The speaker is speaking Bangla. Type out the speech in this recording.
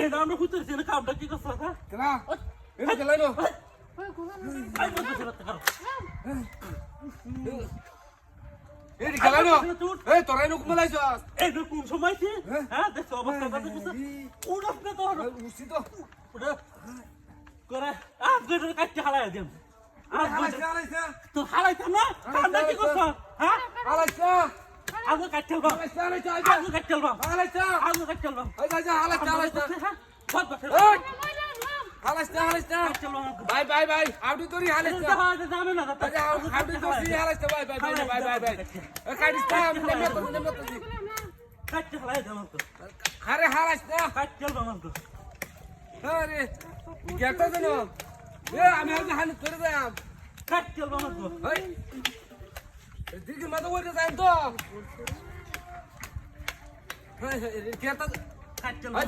এই নাম না কামটা কি করছ না কেলা এটা কেলাই নো আই বদমাশ রে দেখা কি হ্যাঁ? কাটতে হ্যাঁ? আজ কাটতে আজ কাটতে বা আলাইছ আজ কাটতে কাটতে বা বাই বাই বাই। আউডি তোরি আলাইছ যাবে না আচ্ছা আউডি তোরি আলাইছ bye bye bye bye bye bye এ কাটিস নেমে তো নেমে তো। কাটতে হালাই দাম তো। আরে হালাইছ কাটতে বা তো। আরে গেটা দেন এ আমি আজ হানি তোরে যাম। কাটতে বা তো। এই দিকে মাথা ওইটা যাই তো। এই গেটা কাটতে